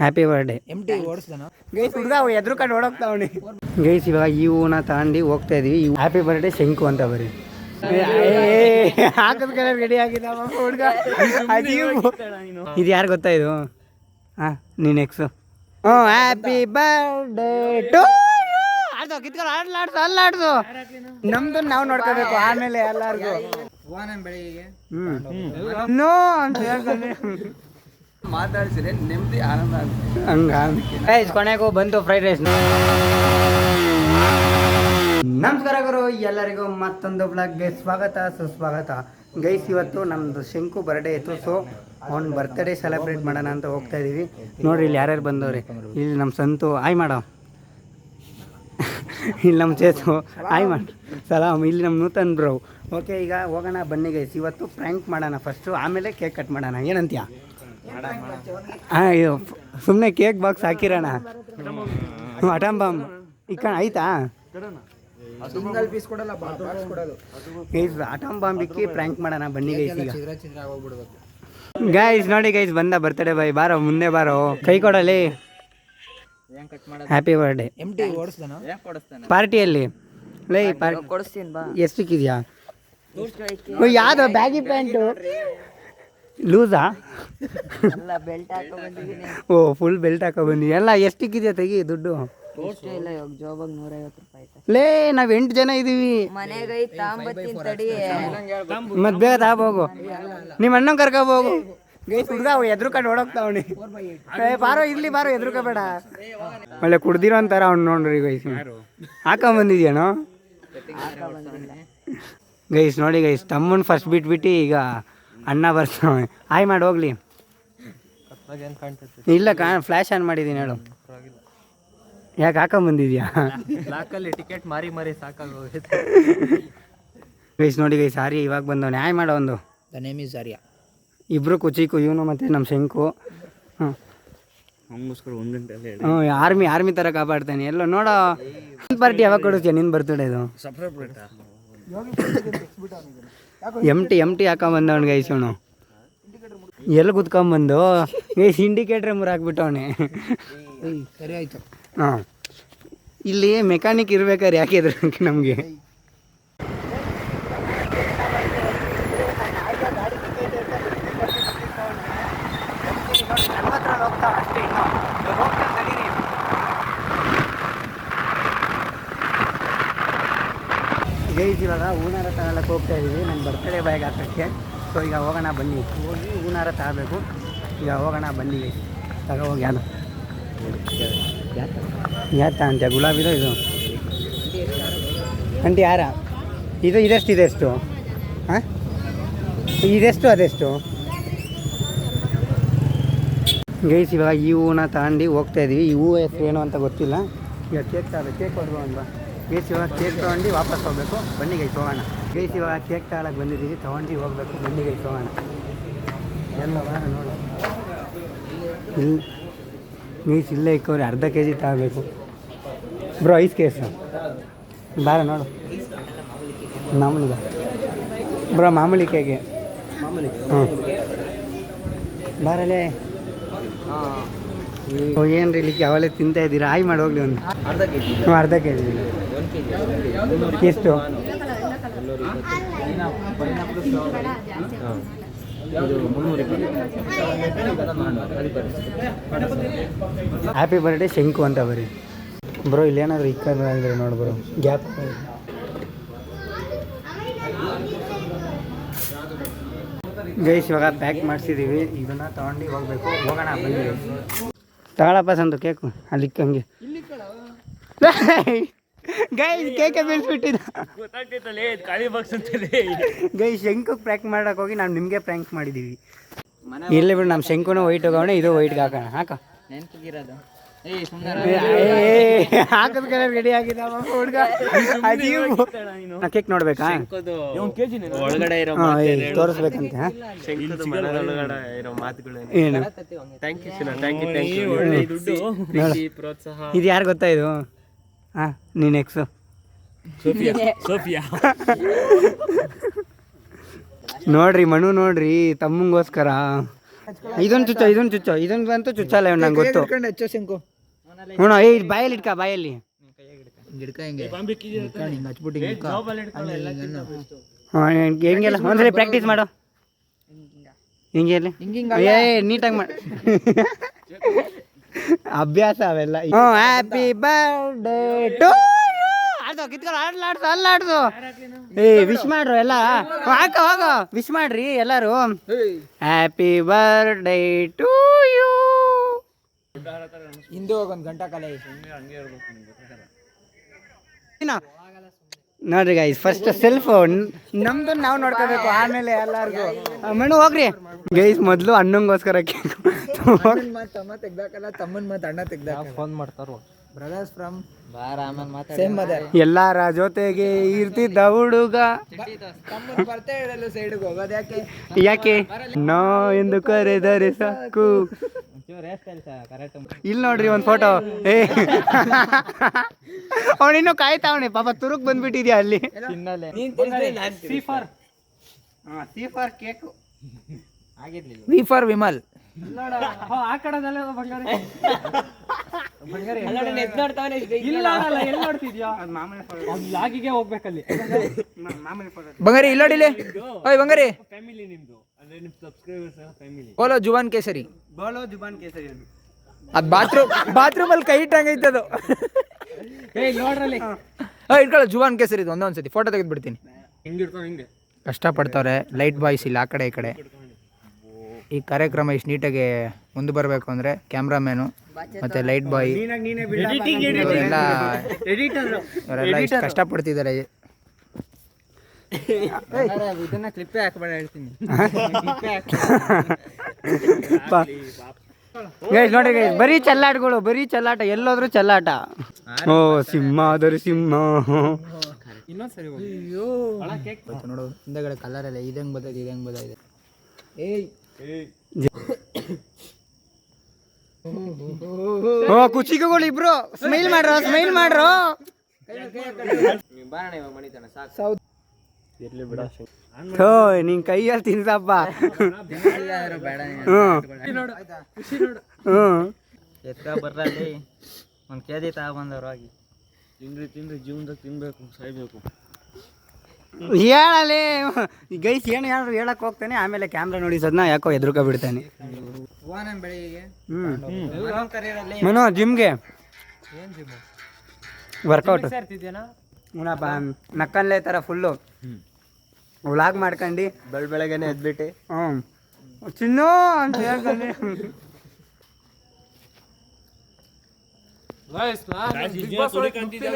Happy birthday guys ಹುಡುಗ ಎದ್ರು ಕಡೆ ಓಡೋಗ್ತಾವಣಿ ಗೈಸ್ ಇವಾಗ ಈ ಹೂವನ್ನ ತಗೊಂಡು ಹೋಗ್ತಾ ಇದೀವಿ. ಹ್ಯಾಪಿ ಬರ್ಡೇ ಶಂಕು ಅಂತ ಬರೀ. ಹಾಕದ ಕಲರ್ ರೆಡಿ ಆಗಿದ್ದಾವ ಹುಡುಗ. ಇದು ಯಾರು ಗೊತ್ತಾ ಇದು? ಹಾಂ ನೀನು ಎಕ್ಸು ಹ್ಞೂ ಹ್ಯಾಪಿ ಬರ್ಡೇ ಟು ಆಡ್ದು ಕಿತ್ಕೊಂಡು ಆಡ್ಲಾಡ್ದು ಅಲ್ಲಾಡ್ದು ನಮ್ದು ನಾವು ನೋಡ್ಕೋಬೇಕು ಆಮೇಲೆ ಎಲ್ಲರಿಗೂ. ಹ್ಞೂ ನೋ ಅಂತ ಹೇಳ್ತಾನೆ. ಮಾತಾಡ್ಸಿದ್ರೆ ನೆಮ್ಮದಿ ಆನಂದ ಆಗುತ್ತೆ ಹಂಗ ಕೊನೆಗೂ ಬಂತು ಫ್ರೈಡ್ ರೈಸ್ ನಮಸ್ಕಾರ ಗುರು ಎಲ್ಲರಿಗೂ ಮತ್ತೊಂದು ಬ್ಲಾಗ್ಗೆ ಸ್ವಾಗತ ಸುಸ್ವಾಗತ. ಗೈಸ್ ಇವತ್ತು ನಮ್ಮದು ಶಂಕು ಬರ್ಡೇ ಇತ್ತು ಸೊ ಅವ್ನ ಬರ್ತ್ಡೇ ಸೆಲೆಬ್ರೇಟ್ ಮಾಡೋಣ ಅಂತ ಹೋಗ್ತಾ ಇದೀವಿ. ನೋಡ್ರಿ ಇಲ್ಲಿ ಯಾರ್ಯಾರು ಬಂದವ್ರಿ? ಇಲ್ಲಿ ನಮ್ಮ ಸಂತು ಆಯ್ ಮಾಡೋ ಇಲ್ಲಿ ನಮ್ಮ ಚೇತು ಆಯ್ ಮಾಡ ಸಲಾಮ್ ಇಲ್ಲಿ ನಮ್ಮ ನೂತನ್ ಬ್ರೋ ಓಕೆ ಈಗ ಹೋಗೋಣ ಬನ್ನಿ ಗೈಸ್ ಇವತ್ತು ಪ್ರ್ಯಾಂಕ್ ಮಾಡೋಣ ಫಸ್ಟು ಆಮೇಲೆ ಕೇಕ್ ಕಟ್ ಮಾಡೋಣ. ಏನಂತೀಯ? ಹಾಂ ಇದು ಸುಮ್ಮನೆ ಕೇಕ್ ಬಾಕ್ಸ್ ಹಾಕಿರೋಣ. ಅಟಮ್ ಬಾಂಬ್ ಆಯ್ತಾ? ಕೊಡಲ್ಲ ಬಾಕ್ಸ್ ಕೊಡೋದು ಗೈಸ್ ಅಟಮ್ ಬಾಂಬ್ ಇಕ್ಕಿ ಪ್ರ್ಯಾಂಕ್ ಮಾಡೋಣ ಬನ್ನಿ ಗೈಸ್ ಈಗ. ಗೈಸ್ ನೋಡಿ ಗೈಸ್ ಬಂದ ಬರ್ತಡೆ ಬಾಯ್ ಬಾರೋ ಮುಂದೆ ಬಾರೋ. ಕೈ ಕೊಡಲಿ. ಹ್ಯಾಪಿ ಬರ್ಡೇ ಪಾರ್ಟಿಯಲ್ಲಿ. ಲೈ ಪಾರ್ಟಿ ಕೊಡಿಸ್ತೀನಿ ಬಾ. ಎಷ್ಟಕ್ಕಿದ್ಯಾ ಯಾವ್ದು ಬ್ಯಾಗಿ ಪ್ಯಾಂಟು ಲೂಸಾ? ಓ ಫುಲ್ ಬೆಲ್ಟ್ ಹಾಕೋ ಬನ್ನಿ. ಎಲ್ಲ ಎಷ್ಟಿಕ್ಕಿದೆಯಾ ತೆಗಿ ದುಡ್ಡು? ಲೇ ನಾವು ಎಂಟು ಜನ ಇದೀವಿ. ಮತ್ತೆ ಬೇಗ ತಾಬೋಗು ನಿಮ್ಮ ಅಣ್ಣ ಕರ್ಕೋಬೋಗು ಗೈಸ್ ಹುಡುಗ ಎದ್ರು ಕಡೆ ಓಡೋಗ್ತಾವಣಿ ಬಾರೋ ಇರ್ಲಿ ಬಾರೋ ಎದ್ರುಕೋಬೇಡ. ಒಳ್ಳೆ ಕುಡ್ದಿರೋ ಅಂತಾರ ಅವ್ನು ನೋಡ್ರಿ ಗೈಸ್. ಹಾಕೊಂಬಂದಿದ್ಯಾನೋ ಗೈಸ್ ನೋಡಿ ಗೈಸ್ ತಮ್ಮನ್ ಫಸ್ಟ್ ಬಿಟ್ಬಿಟ್ಟು ಈಗ ಅಣ್ಣ ಬರ್ತಾವೆ ಆಯ್ ಮಾಡಿ ಹೋಗ್ಲಿ. ಇಲ್ಲ ಕಾ ಫ್ಲ್ಯಾಶ್ ಆನ್ ಮಾಡಿದ್ದೀನಿ ಹೇಳು. ಯಾಕೆ ಹಾಕೊಂಬಂದಿದ್ಯಾ ಲಾಕಲ್ಲಿ ಟಿಕೆಟ್ ಮಾರಿ ಮಾರಿ ಸಾಕಾಗ ಗೈಸ್ ನೋಡಿ ಗೈಸ್ ಸಾರಿ ಇವಾಗ ಬಂದವನೆ. ನ್ಯಾಯ ಮಾಡೋ ಒಂದು. The name is Arya. ಇಬ್ರು ಕುಚಿಕು ಇವನು ಮತ್ತೆ ನಮ್ಮ ಶಂಕು. ಹ್ಞೂ ಹಂಗೋಸ್ಕರ ಒಂದು ಗಂಟೆ ಹ್ಞೂ ಆರ್ಮಿ ಆರ್ಮಿ ಥರ ಕಾಪಾಡ್ತಾನೆ. ಎಲ್ಲ ನೋಡೋ ಪಾರ್ಟಿ ಯಾವಾಗ ಕೊಡಿಸ್ತೀಯ ನಿನ್ನ ಬರ್ತಡೇ ಇದು. ಎಂ ಟಿ ಎಂ ಟಿ ಹಾಕೊಂಬಂದವನು ಗೈಸ್ ಅವನು. ಎಲ್ಲಿ ಕುತ್ಕೊಂಬಂದು? ಗೈಸ್ ಇಂಡಿಕೇಟ್ರ್ ಮೂರು ಹಾಕ್ಬಿಟ್ಟವನೆ. ಸರಿ ಆಯಿತು. ಹಾಂ. ಇಲ್ಲಿ ಮೆಕ್ಯಾನಿಕ್ ಇರ್ಬೇಕಾದ್ರೆ ಯಾಕಿದ್ರು ನಮಗೆ? ಗೈಸ್ ಇವಾಗ ಹೂನಾರ ತಗೊಳಕ್ಕೆ ಹೋಗ್ತಾ ಇದ್ದೀವಿ. ನನ್ನ ಬರ್ತಡೇ ಬ್ಯಾಗ್ ಹಾಕೋಕ್ಕೆ. ಸೊ ಈಗ ಹೋಗೋಣ ಬನ್ನಿ. ಹೋಗಿ ಹೂನಾರ ತಗೋಬೇಕು. ಈಗ ಹೋಗೋಣ ಬನ್ನಿ. ತಗೋ ಹೋಗಿ ಯಾರು? ಯಾತ ಅಂತ, ಗುಲಾಬಿದು ಇದು? ಅಂಟಿ ಯಾರ? ಇದು ಇದೆಷ್ಟು ಇದೆಷ್ಟು? ಹಾಂ ಇದೆಷ್ಟು, ಅದೆಷ್ಟು? ಗೈಸ್, ಇವಾಗ ಈ ಹೂವನ್ನ ತಗೊಂಡು ಹೋಗ್ತಾ ಇದ್ದೀವಿ ಈ ಹೂವು ಹೆಸರು ಏನು ಅಂತ ಗೊತ್ತಿಲ್ಲ. ಈಗ ಕೇಕ್ ತಗೋ, ಕೇಕ್ ಹೊಡ್ಬೋದು ಅಲ್ವಾ ಗೈಸ್ ಇವಾಗ ಕೇಕ್ ತೊಗೊಂಡು ವಾಪಸ್ ಹೋಗಬೇಕು. ಬನ್ನಿ ಗೈಸ್ ಹೋಗೋಣ. ಗೈಸ್ ಇವಾಗ ಕೇಕ್ ತಗೊಳಕ್ಕೆ ಬಂದಿದ್ದೀವಿ ತೊಗೊಂಡು ಹೋಗಬೇಕು. ಬನ್ನಿ ಗೈಸ್ ಹೋಗೋಣ. ಎಲ್ಲ ನೋಡಿ ನೋಡು. ಇಲ್ಲಿ ಗೈಸ್ ಇಲ್ಲೇ ಇಕ್ಕವ್ರೆ ಅರ್ಧ ಕೆ ಜಿ ತಗೋಬೇಕು. ಬ್ರೋ ಐಸ್ ಕೇಸ್ ಬಾರ ನೋಡು. ಮಾಮೂಲಿ ಬ್ರೋ. ಮಾಮೂಲಿ ಕೇಗೆ ಹ್ಞೂ ಬಾರಲೇ. ಏನು ರೀ ಇಲ್ಲಿ ಅವಲೇ ತಿಂತಾ ಇದ್ದೀರಾ? ಆಯ್ ಮಾಡಿ ಹೋಗ್ಲಿ ಒಂದು. ಅರ್ಧ ಕೆ ಜಿ ಹ್ಞೂ ಅರ್ಧ ಕೆ ಜಿ ಎಷ್ಟು ಹ್ಯಾಪಿ ಬರ್ಡೇ ಶಂಕು ಅಂತ ಬರಿ. ಬ್ರೋ ಇಲ್ಲೇನಾದ್ರು ಇಕ್ಕಂದ್ರೆ ನೋಡಿ ಬ್ರೋ ಗ್ಯಾಪ್ ಗೈಸ್ ಇವಾಗ ಪ್ಯಾಕ್ ಮಾಡಿಸಿದ್ದೀವಿ ಇದನ್ನ ತಗೊಂಡು ಹೋಗ್ಬೇಕು ಹೋಗೋಣ ಬನ್ನಿ. ತಗೊಳಪ್ಪ ಸಂದು ಕೇಕು. ಅಲ್ಲಿ ಇಕ್ಕಂಗೆ. ಗೈಸ್ ಕೇಕೆ ಬೀಳ್ಸ್ಬಿಟ್ಟಿದ್ದ ಗೈ ಶಂಕು ಪ್ರ್ಯಾಂಕ್ ಮಾಡಕ್ ಹೋಗಿ ನಾವು ನಿಮಗೆ ಪ್ರ್ಯಾಂಕ್ ಮಾಡಿದ್ದೀವಿ ಇಲ್ಲಿ ಬಿಡು ನಮ್ಮ ಶಂಕುನ ವೈಟ್ ಹೋಗೋಣ ಇದು ವೈಟ್ಗೆ ಹಾಕೋಣ. ಹಾಕ. ನೆನ್ಪಿಗಿರೋದು. ಹಾಕದ ಕಲರ್ ರೆಡಿ ಹುಡುಗ? ಕೇಕ್ ನೋಡ್ಬೇಕಾ? ಒಳಗಡೆ ಇರೋ ಹಾಂ ತೋರಿಸ್ಬೇಕಂತೆ ಹಾ? ಒಳಗಡೆ ಇರೋ ಮಾತುಗಳು ಏನು? Thank you Shina. Thank you thank you ಒಳ್ಳೆ ದುಡ್ಡು. ಪ್ರೋತ್ಸಾಹ. ಇದು ಯಾರು ಗೊತ್ತಾ ಇದು? ಹಾಂ ನೀನು ಎಕ್ಸು ಸೋಫಿಯಾ. ಸೋಫಿಯಾ. ನೋಡ್ರಿ ಮನು ನೋಡ್ರಿ ತಮ್ಮಂಗೋಸ್ಕರ. ಇದೊಂದು ಚುಚ್ಚ ಇದೊಂದು ಚುಚ್ಚ ಇದೊಂದು ಅಂತೂ ಚುಚ್ಚಲ್ಲ ಇವ್ನು ನಂಗೆ ಗೊತ್ತು. ಹ್ಞೂ ಏ ಬಾಯಲ್ಲಿ ಇಟ್ಕ ಬಾಯಲ್ಲಿ. ಹಾಂ ಹೆಂಗೆಲ್ಲ ಒಂದ್ಸರಿ ಪ್ರಾಕ್ಟೀಸ್ ಮಾಡು. ಹಿಂಗೆ ಏ ನೀಟಾಗಿ ಮಾಡಿ. ಅಭ್ಯಾಸ ಅವೆಲ್ಲ ಹ್ಯಾಪಿ ಬರ್ಡೇ ಟು ಆಡ್ದು ಕಿತ್ಕೊಂಡು ಆಡ್ಲಾಡ್ದು ಅಲ್ಲಾಡ್ದು ಏ ವಿಶ್ ಮಾಡ್ರು ಎಲ್ಲ. ಹಾಕ ಹೋಗ ವಿಶ್ ಮಾಡ್ರಿ ಎಲ್ಲರೂ. ಹ್ಯಾಪಿ ಬರ್ಡೇ ಟು ಯು ಹಿಂದೆ ಹೋಗಿ ಒಂದು ಗಂಟೆ ಕಾಲ ನೋಡ್ರಿ ಗೈಸ್ ಫಸ್ಟ್ ಸೆಲ್ ಫೋನ್ ನಮ್ದು ನಾವು ನೋಡ್ಕೋಬೇಕು ಆಮೇಲೆ ಎಲ್ಲಾರ್ಗು. ಮಣ್ಣು ಹೋಗ್ರಿ. ಗೈಸ್ ಮೊದಲು ಅಣ್ಣಂಗೋಸ್ಕರ ಕೇಕ್ ಅಣ್ಣನ ಮಾತು ತಮ್ಮ ತೆಗ್ದಾಕಲ್ಲ ತಮ್ಮನ್ ಮಾತು ಅಣ್ಣ ಫೋನ್ ಮಾಡ್ತಾರೋ? ಬ್ರದರ್ಸ್ ಫ್ರಮ್ ಸೇಮ್ ಮದರ್ ಎಲ್ಲಾರ ಜೊತೆಗೆ ಇರ್ತಿದ್ದ ಹುಡುಗ. ತಮ್ಮನ ಬರ್ತಾ ಹೇಳಲು ಸೈಡ್ಗೆ ಹೋಗೋದು ಯಾಕೆ? ಯಾಕೆ? ನಾ ಎಂದು ಕರೆದರೆ ಸಾಕು. ಇಲ್ಲಿ ನೋಡ್ರಿ ಒಂದ್ ಫೋಟೋ ಏ. ಅವನಿನ್ನು ಕಾಯ್ತಾವಣೆ ಪಾಪ ತುರುಕ್ ಬಂದ್ಬಿಟ್ಟಿದ್ಯಾ ಅಲ್ಲಿ? C for C for cake V for Vimal. ಆ ಕಡೆದಲ್ಲೇ ಬಂಗಾರಿ. ಇಲ್ಲ ಅಲ್ಲ ಎಲ್ಲಿ ನೋಡ್ತಿದ್ಯಾ? ಅವ್ನ್ ಲಾಗಿಗೆ ಹೋಗ್ಬೇಕಲ್ಲಿ. ಬಂಗಾರಿ ಇಲ್ಲೋಡಿಲಿ ಓಯ್ ಬಂಗಾರಿ. ಫ್ಯಾಮಿಲಿ ನಿಮ್ದು. ಅಂದ್ರೆ ನಿಮ್ ಸಬ್ಸ್ಕ್ರೈಬರ್ಸ್ ಫ್ಯಾಮಿಲಿ ಓಲೋ ಜುವಾನ್ ಕೇಸರಿ. ಬೋಲೋ ಜುಬಾನ್ ಕೇಸರಿ ಅದ್. ಬಾತ್ರೂಮ್ ಬಾತ್ರೂಮ್ ಅಲ್ಲಿ ಕೈ ಇಟ್ಟಂಗೈತೆ ಅದು ಏ ನೋಡ್ರಲ್ಲಿ. ಇಟ್ಕೊಳ್ಳೋ ಜುವಾನ್ ಕೇಸರಿ ಇದು ಒಂದೊಂದ್ಸತಿ. ಫೋಟೋ ತೆಗೆದು ಬಿಡ್ತೀನಿ ಹಿಂಗಿರ್ತಾವ ಕಷ್ಟ ಕಷ್ಟಪಡ್ತವ್ರೆ ಲೈಟ್ ಬಾಯ್ಸ್ ಇಲ್ಲ ಆ ಕಡೆ ಈ ಕಡೆ. ಈ ಕಾರ್ಯಕ್ರಮ ಇಷ್ಟು ನೀಟಾಗಿ ಮುಂದೆ ಬರಬೇಕು ಅಂದರೆ ಕ್ಯಾಮ್ರಾಮ್ಯಾನು ಮತ್ತು ಲೈಟ್ ಬಾಯ್ ಇವರೆಲ್ಲ ಇವರೆಲ್ಲ ಇಷ್ಟು ಕಷ್ಟಪಡ್ತಿದ್ದಾರೆ ಇದನ್ನ ಕ್ಲಿಪ್ಪೇ ಹಾಕ್ಬೇಡ ಹೇಳ್ತೀನಿ. ಗೈಸ್ ನೋಡಿ ಗೈಸ್ ಬರೀ ಚಲ್ಲಾಟಗಳು ಬರೀ ಚಲ್ಲಾಟ ಎಲ್ಲೋದ್ರೂ ಚಲ್ಲಾಟ. ಓ ಸಿಂಹ ಆದರೂ ಸಿಂಹ. ನೋಡು ಹಿಂದೆಗಡೆ ಕಲರ್ ಎಲ್ಲ ಇದಂಗೆ ಬದಲಾಗಿದೆ ಇದಂಗೆ ಇದು ಹೆಂಗೆ ಬರ್ತದೆ ಏಯ್. ಓ ಕುಚಿಕಗಳು ಇಬ್ರು. ಸ್ಮೈಲ್ ಮಾಡ್ರ ಸ್ಮೈಲ್ ಮಾಡ್ರ. ಥೋ ನಿನ್ ಕೈಯಲ್ಲಿ ತಿನ್ಸಪ್ಪ ಹ್ಮ್. ಒಂದ್ ಎತ್ಕ ಬರ್ರಲ್ಲಿ ಒಂದ್ ಕೆ ಜಿ ತಗೊಂಬಂದವ್ರು ಆಗಿ. ತಿನ್ರಿ ತಿನ್ರಿ ಜೀವನದಾಗ ತಿನ್ಬೇಕು ಸಾಯ್ಬೇಕು. ಹೇಳಲಿ ಗೈಸ್ ಏನು ಯಾರು ಹೇಳಕ್ ಹೋಗ್ತಾನೆ. ಆಮೇಲೆ ಕ್ಯಾಮ್ರಾ ನೋಡಿ ಸದ್ನ ಯಾಕೋ ಎದುರುಕ ಬಿಡ್ತಾನೆ. ಮನು ಜಿಮ್ಗೆ? ವರ್ಕೌಟ್ ಹ್ಞೂನಪ್ಪ ನಕ್ಕನ್ಲೇ ಥರ ಫುಲ್ಲು ವ್ಲಾಗ್ ಮಾಡ್ಕೊಂಡು. ಬೆಳ ಬೆಳಗ್ಗೆನೆ ಎದ್ಬಿಟ್ಟು. ಹ್ಞೂ ಚಿನ್ನು ಅಂತ ಹೇಳ್ತಾನೆ.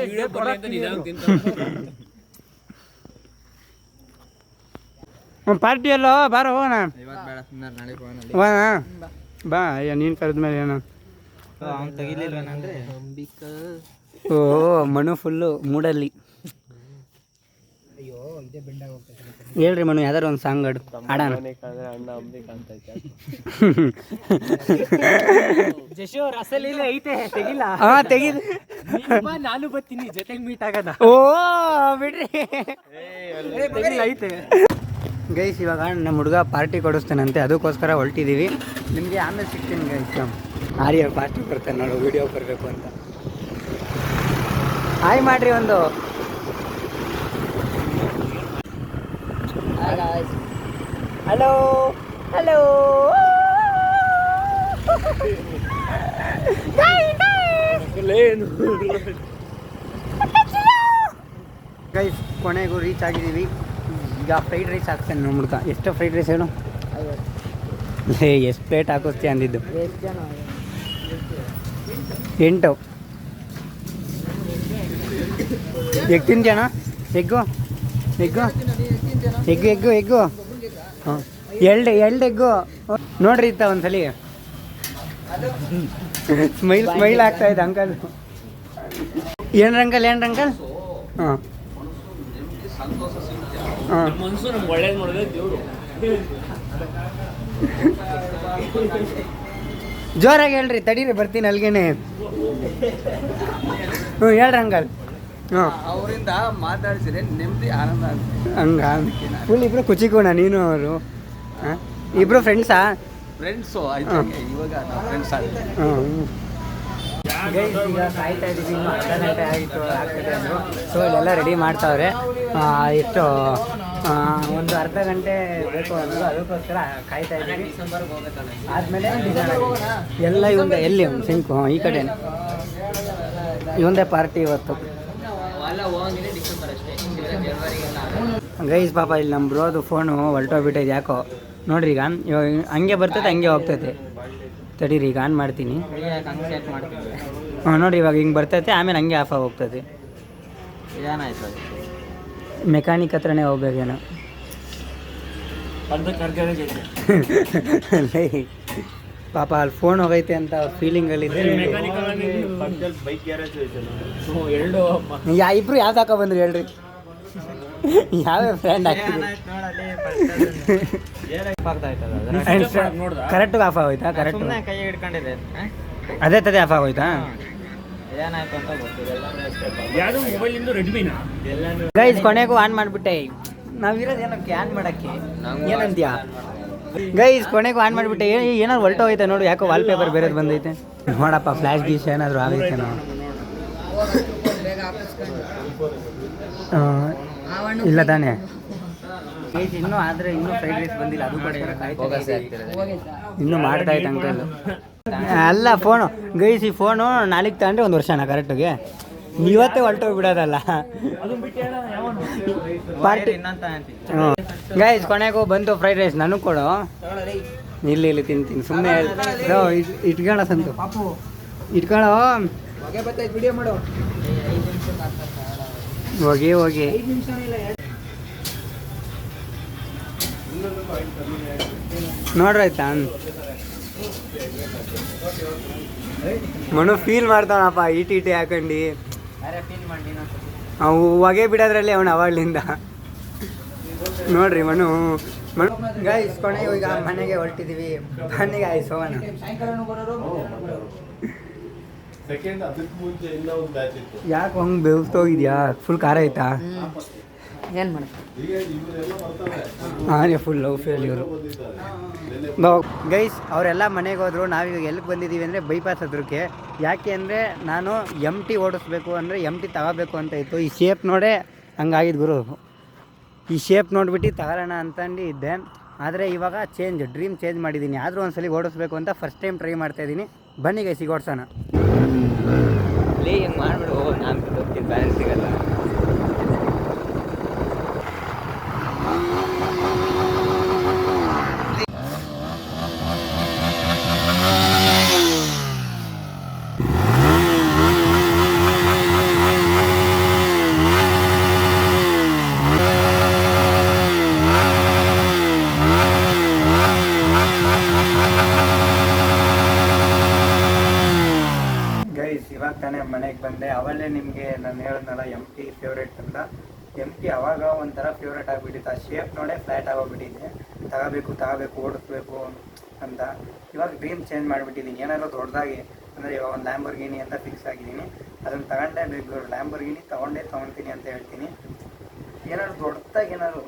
ಎಲ್ಲೋ ಬಾರೋ ಬೇಡ ಸುಮ್ಮನೆ ನಾಳೆ ಹೋಗೋಣ ಹೋಗೋಣ? ಬಾ ಅಯ್ಯ ನೀನು ಕರೆದ ಮೇಲೆ ಏನೋ. ಓ ಮಣ್ಣು ಫುಲ್ಲು ಮೂಡಲ್ಲಿ. ಹೇಳ್ರಿ ಮನು ಯಾವ್ದಾರು ಒಂದು ಸಾಂಗ್ ಹಾಡು. ಹಾಡೋಣ. ಹಾಂ ತೆಗೀರಿ. ನಾನು ಬರ್ತೀನಿ ಜೊತೆಗೆ ಮೀಟ್ ಆಗದ ಓ ಬಿಡ್ರಿ. ಐತೆ. ಗೈಸ್ ಇವಾಗ ನಮ್ಮ ಹುಡುಗ ಪಾರ್ಟಿ ಕೊಡಿಸ್ತೇನಂತೆ ಅದಕ್ಕೋಸ್ಕರ ಹೊರಟಿದ್ದೀವಿ ನಿಮಗೆ ಆಮೇಲೆ ಸಿಗ್ತೀನಿ ಗೈಸ್. ಆರ್ಯ ಪಾರ್ಟಿ ಬರ್ತಾನೆ ನೋಡು ವಿಡಿಯೋ ಬರಬೇಕು ಅಂತ. ಹಾಯ್ ಮಾಡ್ರಿ ಒಂದು. ಹಲೋ ಹಲೋ ಗೈಸ್ ಕೊನೆಗೂ ರೀಚ್ ಆಗಿದ್ದೀವಿ. ಈಗ ಫ್ರೈಡ್ ರೈಸ್ ಹಾಕ್ತೇನೆ ನೋಡ್ಬಿಡ್ತಾ ಎಷ್ಟು ಫ್ರೈಡ್ ರೈಸ್ ಹೇಳು? ಎಷ್ಟು ಪ್ಲೇಟ್ ಹಾಕಿಸ್ತೀಯ ಅಂದಿದ್ದು? ಎಂಟು. Egg ತಿಂತೀಯಣ egg egg egg egg egg ಹಾಂ ಎರಡು ಎರಡು ಎಗ್ಗು ನೋಡ್ರಿ ಇತ್ತ ಒಂದ್ಸಲಿ. ಸ್ಮೈಲ್ ಸ್ಮೈಲ್ ಆಗ್ತಾ ಇದೆ ಅಂಕಲ್. ಏನು ಅಂಕಲ್ ಹಾಂ ಹಾಂ ಮನ್ಸು ನಮ್ಗೆ ಒಳ್ಳೇದು ಮಾಡಿದ್ರೆ ದೇವರು. ಜೋರಾಗಿ ಹೇಳ್ರಿ ತಡೀರಿ ಬರ್ತೀನಿ ಅಲ್ಗೇನೆ. ಹ್ಞೂ ಹೇಳ್ರಿ ಹಂಗಲ್ಲಿ ಹ್ಞೂ. ಅವರಿಂದ ಮಾತಾಡ್ಸಿದ್ರೆ ನೆಮ್ಮದಿ ಆನಂದ ಹಂಗ ಫುಲ್ ಇಬ್ರು ಕುಚಿಕೋಣ ನೀನು ಅವರು. ಹಾಂ? ಇಬ್ರು ಫ್ರೆಂಡ್ಸಾ ಫ್ರೆಂಡ್ಸು ಆಯ್ತು ಇವಾಗ ಫ್ರೆಂಡ್ಸ್ Guys, ಈಗ ಕಾಯ್ತಾ ಇದ್ದೀವಿ ಅರ್ಧ ಗಂಟೆ ಆಯಿತು ಆಗ್ತದೆ ಅಂದರು. ಸೊ ಇಲ್ಲೆಲ್ಲ ರೆಡಿ ಮಾಡ್ತಾವ್ರೆ. ಆ, ಎಷ್ಟು ಒಂದು ಅರ್ಧ ಗಂಟೆ ಬೇಕು ಅಂದ್ರೆ ಅದಕ್ಕೋಸ್ಕರ ಕಾಯ್ತಾ ಇದ್ದೀವಿ. ಆದಮೇಲೆ ಎಲ್ಲ ಇವಂದ, ಎಲ್ಲಿ ಸಿಂಕು, ಈ ಕಡೆ. ಇವಂದೇ ಪಾರ್ಟಿ ಇವತ್ತು. ಗೈಸ್, ಪಾಪ ಇಲ್ಲಿ ನಮ್ಮ ಬ್ರೋದು ಫೋನು ಹೊಲ್ಟೋಗ್ಬಿಟ್ಟೈತೆ ಯಾಕೋ. ನೋಡ್ರಿ ಈಗ ಇವಾಗ ಹಂಗೆ ಬರ್ತೈತೆ, ಹಂಗೆ ಹೋಗ್ತೈತೆ. ತಡೀರಿ, ಈಗ ಆನ್ ಮಾಡ್ತೀನಿ. ಹಾಂ ನೋಡಿ ಇವಾಗ ಹಿಂಗೆ ಬರ್ತೈತೆ, ಆಮೇಲೆ ಹಂಗೆ ಆಫ್ ಆಗಿ ಹೋಗ್ತೈತೆ. ಏನಾಯ್ತು? ಮೆಕ್ಯಾನಿಕ್ ಹತ್ರನೇ ಹೋಗ್ಬೇಕೇನು ಪಾಪ ಅಲ್ಲಿ ಫೋನ್ ಹೋಗೈತೆ ಅಂತ ಎರಡು ಯಾ ಇಬ್ರು ಯಾವ್ದು ಹಾಕೋ ಬಂದ್ರಿ ಹೇಳ್ರಿ. ಯಾವ್ಯಾವ ಫ್ರೆಂಡ್ ಹಾಕಿದ್ರಿ? ಕರೆಕ್ಟ್ ಆಫ್ ಆಗೋಯ್ತಾ? ಕರೆಕ್ಟ್ ಅದೇ ತದೇ ಆಫ್ ಆಗೋಯ್ತಾ? ಯಾವುದು ಮೊಬೈಲಿಂದ ರೆಡ್ಮಿನಾ? ಗೈಸ್ ಕೊನೆಗೂ ಆನ್ ಮಾಡಿಬಿಟ್ಟೆ. ನಾವಿರೋದು ಏನಕ್ಕೆ ಆನ್ ಮಾಡಕ್ಕೆ ಏನಂತೀಯಾ? ಗೈಸ್ ಕೊನೆಗೂ ಆನ್ ಮಾಡಿಬಿಟ್ಟೆ. ಏನಾದ್ರು ಹೊಲ್ಟೋಗೈತೆ ನೋಡು ಯಾಕೋ ವಾಲ್ ಪೇಪರ್ ಬೇರೆದು ಬಂದೈತೆ. ನೋಡಪ್ಪ ಫ್ಲಾಶ್ ಗೀಶ್ ಏನಾದರೂ ಆಗೈತೆ ನಾವು ಇಲ್ಲ ತಾನೇ. ಇನ್ನೂ ಆದರೆ ಇನ್ನೂ ಫ್ರೈಡ್ ರೈಸ್ ಬಂದಿಲ್ಲ ಅದು ಇನ್ನೂ ಮಾಡ್ತಾ ಇತ್ತು ಅಂಕಲ್ ಅಲ್ಲ ಫೋನು ಗೈಸಿ ಫೋನು ನಾಳೆಗೆ ತಗೊಂಡ್ರೆ ಒಂದು ವರ್ಷನ ಕರೆಕ್ಟಿಗೆ ಇವತ್ತೇ ಹೊರಟೋಗ್ಬಿಡೋದಲ್ಲ ಪಾರ್ಟಿ ಹ್ಞೂ ಗೈಸ್ ಕೊನೆಗೂ ಬಂತು ಫ್ರೈಡ್ ರೈಸ್ ನನಗೆ ಕೊಡು. ಇಲ್ಲಿ ಇಲ್ಲಿ ತಿಂತೀನಿ. ಸುಮ್ಮನೆ ಇಟ್ಕೊಳ ಸಂತು. ಇಟ್ಕೊಳ್ಳೋ ಹೋಗಿ ಹೋಗಿ. ನೋಡ್ರಾಯ್ತಾ? ಮನು ಫೀಲ್ ಮಾಡ್ತಾವಪ್ಪ ಇಟಿ ಇಟಿ ಹಾಕೊಂಡು. ಅವು ಹೊಗೆ ಬಿಡೋದ್ರಲ್ಲಿ ಅವನು ಅವಾಗ್ಲಿಂದ ನೋಡ್ರಿ ಮನು ಮನು ಗಾಯ್ಸ್ ಕೊನೆಗೆ ಈಗ ಮನೆಗೆ ಹೊರಟಿದೀವಿ. ಬನ್ನಿ ಗಾಯ್ಸ್ ಹೋಗೋಣ. ಯಾಕೆ ಹಂಗೆ ಬೆವ್ತೋಗಿದ್ಯಾ? ಫುಲ್ ಖಾರ ಐತಾ ಏನ್ ಮಾಡ್ತಾರೆ ಹಾಂ ಫುಲ್ ಲವ್ ಫೇಲ್ ಇವರು ಗೈಸ್ ಅವರೆಲ್ಲ ಮನೆಗೆ ಹೋದರು ನಾವೀಗ ಎಲ್ಲಿಗೆ ಬಂದಿದ್ದೀವಿ ಅಂದರೆ ಬೈಪಾಸ್ ಹತ್ರಕ್ಕೆ. ಯಾಕೆ ಅಂದರೆ ನಾನು ಎಂ ಟಿ ಓಡಿಸ್ಬೇಕು ಅಂದರೆ ಎಂ ಟಿ ತಗೋಬೇಕು ಅಂತ ಇತ್ತು. ಈ ಶೇಪ್ ನೋಡೇ ಹಂಗಾಗಿದ್ದು ಗುರು. ಈ ಶೇಪ್ ನೋಡಿಬಿಟ್ಟು ತಗೊಳ್ಳೋಣ ಅಂತಂದು ಇದ್ದೆ. ಆದರೆ ಇವಾಗ ಚೇಂಜ್ ಡ್ರೀಮ್ ಚೇಂಜ್ ಮಾಡಿದ್ದೀನಿ ಆದರೂ ಒಂದ್ಸಲಿ ಓಡಿಸ್ಬೇಕು ಅಂತ ಫಸ್ಟ್ ಟೈಮ್ ಟ್ರೈ ಮಾಡ್ತಾ ಇದ್ದೀನಿ ಬನ್ನಿ ಗೈಸಿಗೆ ಈಗ ಓಡಿಸೋಣ. ಲೇ ಹಿಂಗೆ ಮಾಡ್ಬಿಡು ನಾನು ಸಿಗಲ್ಲ ಗೈಸ್ ಇವಾಗ ತಾನೇ ಮನೆಗೆ ಬಂದೆ ಅವಲ್ಲೇ ನಿಮಗೆ ಹೇಳಿದ್ನಲ್ಲ ಎಂ ಟಿ ಫೇವ್ರೇಟ್ ಅಂತ. ಎಂ ಟಿ ಅವಾಗ ಒಂಥರ ಫೇವ್ರೇಟ್ ಆಗಿಬಿಟ್ಟಿತ್ತು. ಆ ಶೇಪ್ ನೋಡೇ ಫ್ಲ್ಯಾಟ್ ಆಗೋಗ್ಬಿಟ್ಟಿದೆ. ತಗೋಬೇಕು ತಗೋಬೇಕು, ಓಡಿಸ್ಬೇಕು ಅಂತ. ಇವಾಗ ಡ್ರೀಮ್ ಚೇಂಜ್ ಮಾಡಿಬಿಟ್ಟಿದ್ದೀನಿ. ಏನಾದ್ರು ದೊಡ್ಡದಾಗಿ ಅಂದರೆ ಇವಾಗ ಒಂದು ಲ್ಯಾಂಬರ್ಗಿನಿ ಅಂತ ಫಿಕ್ಸ್ ಆಗಿದ್ದೀನಿ. ಅದನ್ನು ತಗೊಂಡೇ ಬೇಕು ಲ್ಯಾಂಬರ್ಗಿನಿ ತೊಗೊಂಡೇ ತೊಗೊಳ್ತೀನಿ ಅಂತ ಹೇಳ್ತೀನಿ. ಏನಾದ್ರು ದೊಡ್ಡದಾಗಿ ಏನಾದ್ರು,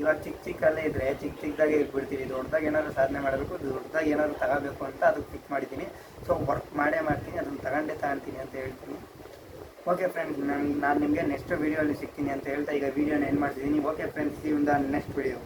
ಇವಾಗ ಚಿಕ್ಕ ಚಿಕ್ಕಲ್ಲೇ ಇದ್ರೆ, ಚಿಕ್ಕ ಚಿಕ್ಕದಾಗೆ ಇಟ್ಬಿಡ್ತೀನಿ ದೊಡ್ಡದಾಗಿ ಏನಾದ್ರು ಸಾಧನೆ ಮಾಡಬೇಕು ದೊಡ್ಡದಾಗಿ ಏನಾದ್ರು ತಗೋಬೇಕು ಅಂತ ಅದಕ್ಕೆ ಫಿಕ್ಸ್ ಮಾಡಿದ್ದೀನಿ. ಸೊ ವರ್ಕ್ ಮಾಡೇ ಮಾಡ್ತೀನಿ, ಅದನ್ನು ತಗೊಂಡೇ ತಗೊಳ್ತೀನಿ ಅಂತ ಹೇಳ್ತೀನಿ. ಓಕೆ ಫ್ರೆಂಡ್ಸ್ ನಾನು ನಾನು ನಿಮಗೆ ನೆಕ್ಸ್ಟ್ ಅಲ್ಲಿ ಸಿಗ್ತೀನಿ ಅಂತ ಹೇಳ್ತಾ ಈಗ ವೀಡಿಯೋನ ಏನು ಮಾಡ್ತಿದ್ದೀನಿ. ಓಕೆ ಫ್ರೆಂಡ್ಸ್ ಈ ನೆಕ್ಸ್ಟ್ ವೀಡಿಯೋ